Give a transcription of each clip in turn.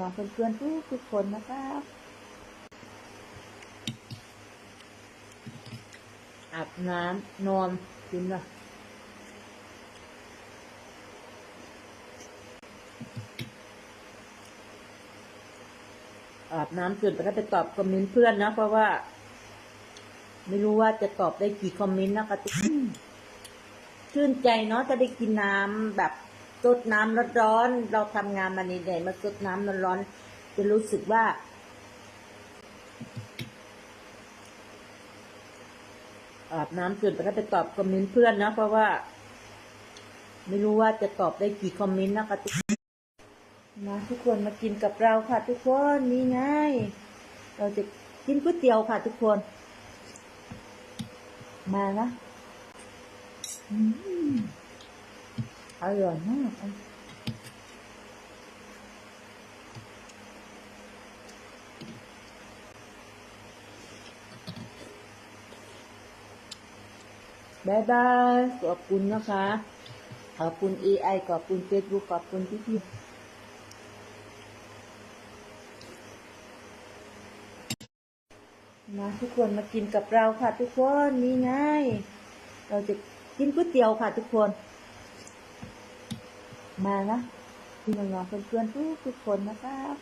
น้องๆเพื่อนๆทุกทุกคนนะครับอาบน้ำนอนกินละอาบน้ำเสร็จแล้วก็ไปตอบคอมเมนต์เพื่อนนะ เพราะว่า ไม่รู้ว่าจะตอบได้กี่คอมเมนต์นะคะทุกคนชื่นใจเนาะจะได้กินน้ำแบบ สดน้ำร้อนๆเราทำงานมาเหนื่อยๆมาสดน้ำร้อนๆจะรู้สึกว่า อาบน้ำเสร็จแล้วก็ไปตอบคอมเมนต์เพื่อนนะ เพราะว่า ไม่รู้ว่าจะตอบได้กี่คอมเมนต์นะคะทุกคนมาทุกคนมากินกับเราค่ะ ทุกคนนี่ไงเราจะกินก๋วยเตี๋ยวค่ะ ทุกคน มานะ อืม อร่อยมากบายบาย ขอบคุณนะคะ ขอบคุณ AI ขอบคุณ Facebook ขอบคุณพี่พี่มาทุกคนมากินกับเราค่ะทุกคน นี่ไง เราจะกินก๋วยเตี๋ยวค่ะทุกคน มานะพี่น้องๆเพื่อนๆทุกทุกคนนะครับ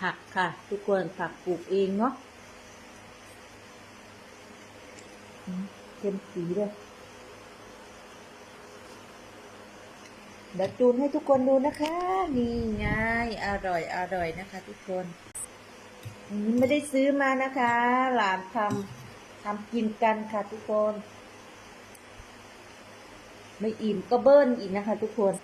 ผักค่ะ ทุกคนผักปลูกเองเนาะเต็มสีเลยเดี๋ยวจูนให้ทุกคนดูนะคะ นี่ไงอร่อยอร่อยนะคะ ทุกคนอันนี้ไม่ได้ซื้อมานะคะ หลานทำทำกินกันค่ะทุกคน ไม่อิ่มก็เบิ้ลอีกนะคะ ทุกคน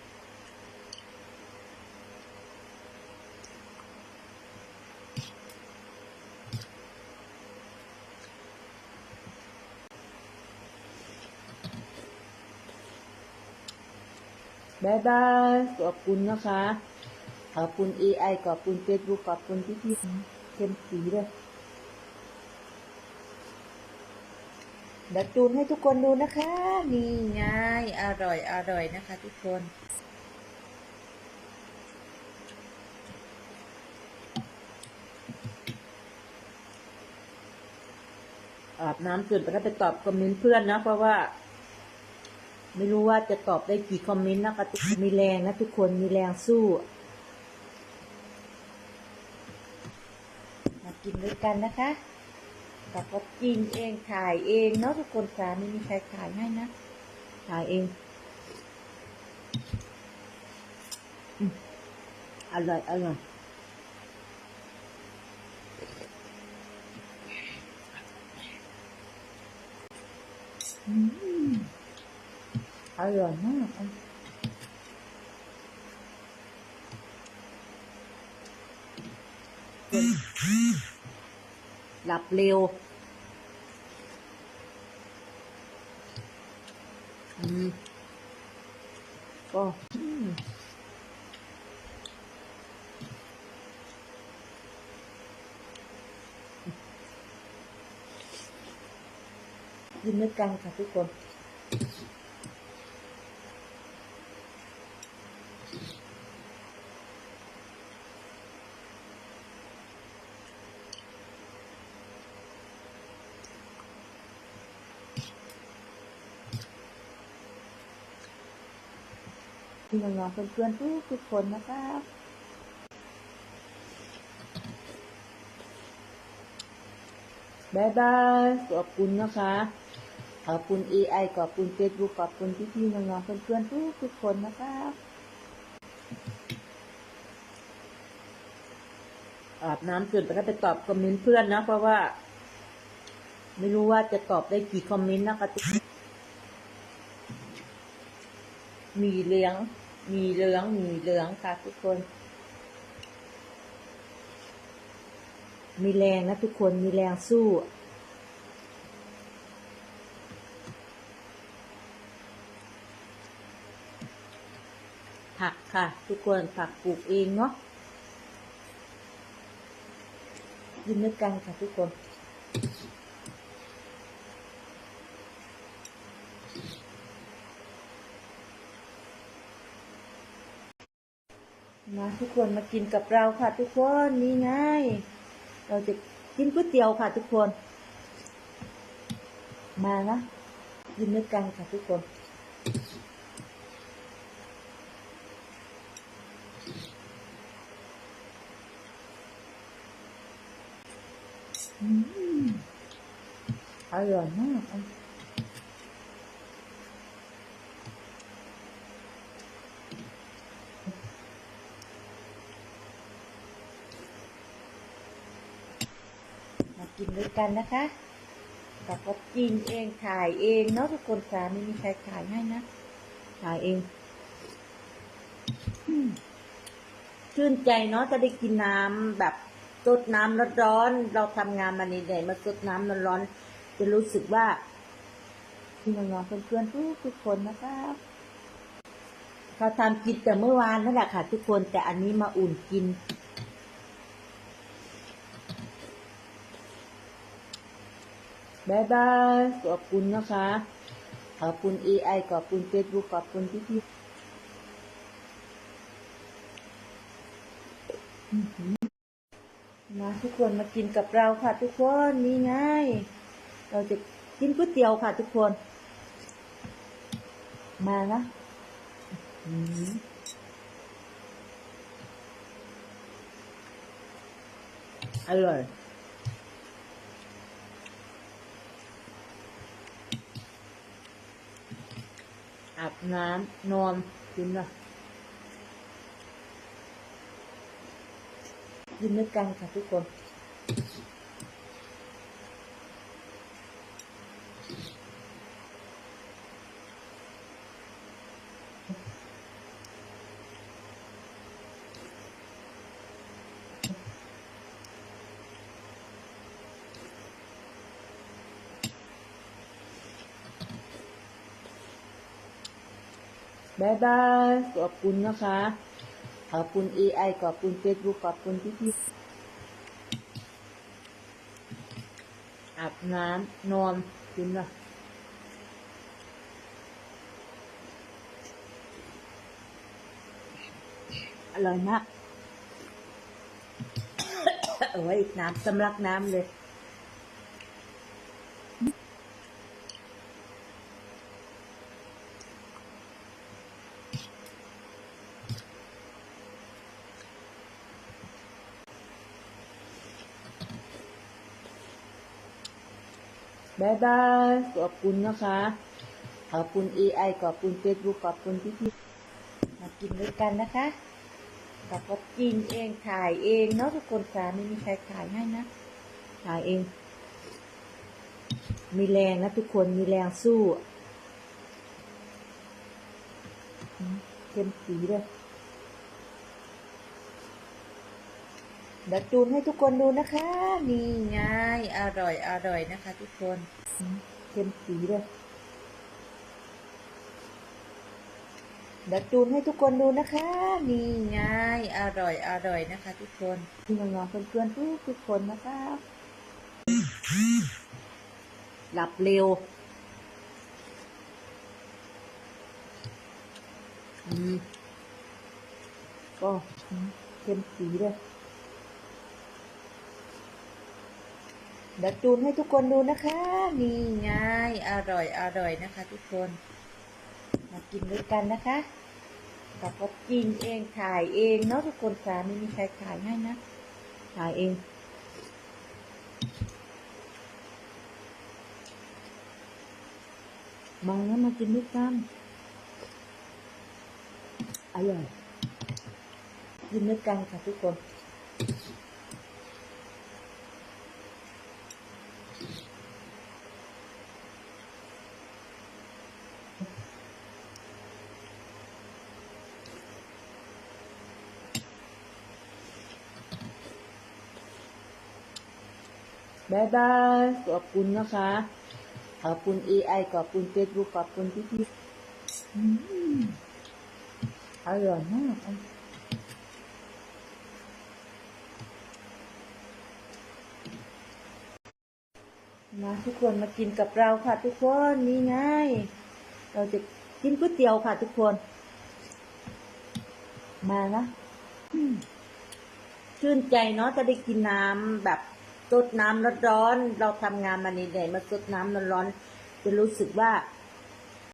บายบาย ขอบคุณนะคะ ขอบคุณ AI ขอบคุณ Facebook ขอบคุณพี่พี่ๆเต็มสีเลย เดี๋ยวจูนให้ทุกคนดูนะคะ นี่ไงอร่อยอร่อยนะคะ ทุกคนอาบน้ำเสร็จแล้วก็ไปตอบคอมเมนต์เพื่อนนะเพราะว่า ไม่รู้ว่าจะตอบได้กี่คอมเมนต์นะคะทุกคนมีแรงนะทุกคนมีแรงสู้มากินด้วยกันนะคะ กับก็กินเองถ่ายเองเนาะทุกคนค่ะไม่มีใครถ่ายให้นะถ่ายเองอืมอร่อยอร่อยอืมอร่อยมาก หลับเร็ว อืม ก็กินด้วยกันค่ะทุกคน พี่น้องๆเพื่อนๆทุกทุกคนนะครับบายบายขอบคุณนะคะ ขอบคุณ AI ขอบคุณ Facebook ขอบคุณพี่ๆน้องๆเพื่อนๆทุกทุกคนนะครับอาบน้ำเสร็จแล้วก็ไปตอบคอมเมนต์เพื่อนนะ เพราะว่า ไม่รู้ว่าจะตอบได้กี่คอมเมนต์นะคะทุกมีเหลือง มีเหลืองมีเหลืองค่ะทุกคน มีแรงนะทุกคนมีแรงสู้ ผักค่ะ ทุกคนผักปลูกเองเนาะกินด้วยกันค่ะทุกคน มาทุกคนมากินกับเราค่ะทุกคนนี่ไง เราจะกินก๋วยเตี๋ยวค่ะทุกคน มานะกินด้วยกันค่ะทุกคนอืมอร่อยมากอะมากิน ด้วยกันนะคะแต่ก็กินเองถ่ายเองเนาะทุกคนสาไม่มีใครถ่ายให้นะถ่ายเองชื่นใจเนาะจะได้กินน้ำแบบสดน้ำร้อนๆเราทำงานมาเหนื่อยๆมาสดน้ำร้อนๆจะรู้สึกว่าพี่น้องๆเพื่อนๆทุกทุกคนนะคะเขาทำกินแต่เมื่อวานนั่นแหละค่ะ ทุกคนแต่อันนี้มาอุ่นกิน บายบาย ขอบคุณนะคะ ขอบคุณ AI ขอบคุณ Facebook ขอบคุณพี่พี่มาทุกคนมากินกับเราค่ะทุกคนนี่ไง เราจะกินก๋วยเตี๋ยวค่ะทุกคน มานะอร่อย อาบน้ำนอนกินนะกินด้วยกันค่ะทุกคน บายบาย ขอบคุณนะคะ ขอบคุณ AI ขอบคุณ Facebook ขอบคุณพี่พี่อาบน้ำนอนกินนะอร่อยมากเอาไว้อีกน้ำสำลักน้ำเลย บายบาย ขอบคุณนะคะ ขอบคุณ AI ขอบคุณ Facebook ขอบคุณพี่ๆมากินด้วยกันนะคะแต่ก็กินเองถ่ายเองเนาะทุกคนสาไม่มีใครถ่ายให้นะถ่ายเอง มีแรงนะทุกคนมีแรงสู้เข้มสีเลย เดี๋ยวจูนให้ทุกคนดูนะคะ นี่ไงอร่อยอร่อยนะคะ ทุกคนเข้มสีเลยเดี๋ยวจูนให้ทุกคนดูนะคะ นี่ไงอร่อยอร่อยนะคะ ทุกคนพี่น้องๆเพื่อนๆทุกทุกคนนะคะหลับเร็วอืมก็เข้มสีเลย เดี๋ยวจูนให้ทุกคนดูนะคะ นี่ไงอร่อยอร่อยนะคะ ทุกคน มากินด้วยกันนะคะแต่ก็กินเองถ่ายเองเนาะทุกคนสาไม่มีใครถ่ายให้นะถ่ายเองมาแล้วมากินด้วยกันอร่อยกินด้วยกันค่ะทุกคน บายบาย ขอบคุณนะคะ ขอบคุณ AI ขอบคุณ Facebook ขอบคุณพี่พี่อร่อยมากมาทุกคนมากินกับเราค่ะทุกคนนี่ไง เราจะกินก๋วยเตี๋ยวค่ะทุกคน มานะชื่นใจเนาะจะได้กินน้ำแบบ ซดน้ำร้อนๆเราทำงานมาเหนื่อยๆมาซดน้ำร้อนๆจะรู้สึกว่า